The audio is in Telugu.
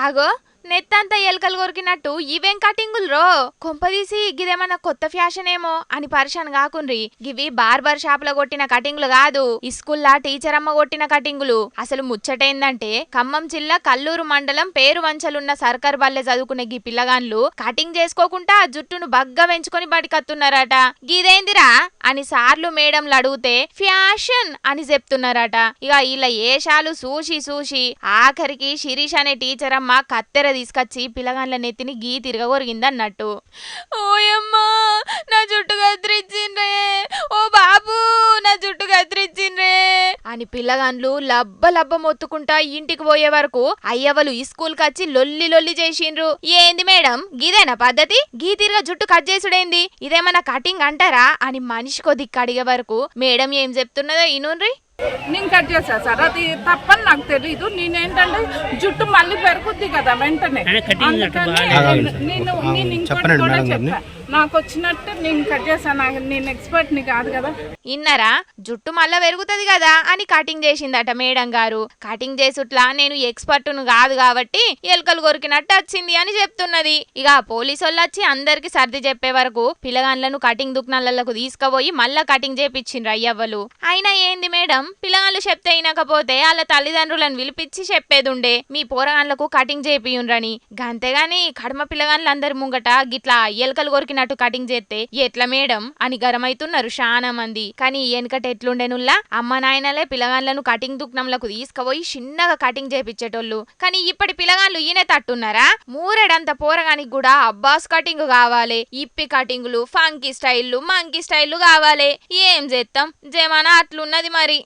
आगो। నెత్తంతా ఎలకలు కొరికినట్టు ఇవేం కటింగులు రో. కొంపదీసి గిదేమన్నా కొత్త ఫ్యాషన్ ఏమో అని పరిశాన్ కాకుండ్రి గివి బార్బర్ షాప్లో కొట్టిన కటింగులు కాదు. ఇస్కూల్లా టీచర్ అమ్మ కొట్టిన కటింగులు. అసలు ముచ్చటైందంటే ఖమ్మం జిల్లా కల్లూరు మండలం పేరు వంచలున్న సర్కార్ బల్లె చదువుకునే గీ పిల్లగాన్లు కటింగ్ చేసుకోకుండా ఆ జుట్టును బగ్గా పెంచుకొని బడికత్తున్నారట. గిదేందిరా? అని సార్లు మేడంలు అడిగితే ఫ్యాషన్ అని చెప్తున్నారట. ఇక ఇలా ఏషాలు సూసి సూసి ఆఖరికి శిరీష్ అనే టీచర్ అమ్మ కత్తెర తీసుకొచ్చి పిల్లగాండ్ల నెత్తిని గీ తిరగొరిగిందన్నట్టు ఓయమ్మా నా జుట్టు కత్తిరించిండ్రే. ఓ బాబు నా జుట్టు కత్తిరించిండ్రే. అని పిల్లగాన్లు లబ్బ లబ్బ మొత్తుకుంటా ఇంటికి పోయే వరకు అయ్యవలు ఈ స్కూల్కి వచ్చి లొల్లి లొల్లి చేసిండ్రు. ఏంది మేడం గీదేనా పద్ధతి? గీ తిరగ జుట్టు కట్ చేసుడేంది? ఇదేమన్నా కటింగ్ అంటారా? అని మనిషి దిక్కు అడిగే వరకు మేడం ఏం చెప్తున్నదో ఇనుండ్రి. నేను కట్ చేసా సార్. అది తప్పని నాకు తెలీదు. నేనేంటంటే జుట్టు మళ్ళీ పెరుగుద్ది కదా వెంటనే. అందుకని నేను- ఇంకోటి కూడా నాకు వచ్చినట్టు నేను కట్ చేశాను నాకు నేను ఎక్స్పర్ట్ని కాదు కదా. ఇన్నరా? జుట్టు మళ్ళా పెరుగుతుంది కదా అని కటింగ్ చేసిందట మేడం గారు. కటింగ్ చేసుట్లా నేను ఎక్స్పర్ట్ను కాదు కాబట్టి ఎలుకలు కొరికినట్టు వచ్చింది అని చెప్తున్నది. ఇక పోలీసు వాళ్ళు వచ్చి అందరికి సర్ది చెప్పే వరకు పిల్లగాన్లను కటింగ్ దుకాణాలకు తీసుకుపోయి మళ్ళా కటింగ్ చేపించిండ్రు అయ్యవ్వలు. అయినా ఏంది మేడం? పిల్లగాళ్ళు చెప్తే వినకపోతే వాళ్ళ తల్లిదండ్రులను పిలిపించి చెప్పేదుండే. మీ పోరగాన్లకు కటింగ్ చేపియుండ్రని. గంతేగాని కడమ పిల్లగాన్లు అందరి ముంగట గిట్లా ఎలుకలు కొరికినట్టు కటింగ్ చేస్తే ఎట్లా మేడం? అని గరమైతున్నారు చాలా మంది. కానీ వెనకట ఎట్లుండేనుల్లా? అమ్మ నాయనలే పిల్లగాన్లను కటింగ్ దుక్నంలకు తీసుకుపోయి చిన్నగా కటింగ్ చేపించేటోళ్ళు కానీ ఇప్పటి పిల్లగాన్లు ఈయనే తట్టున్నారా? మూరెడంత పోరగానికి కూడా అబ్బాస్ కటింగ్ కావాలి. ఇప్పి కటింగులు ఫంకీ స్టైల్లు మంకీ స్టైల్లు కావాలి. ఏం చేస్తాం జమానా అట్లున్నది మరి.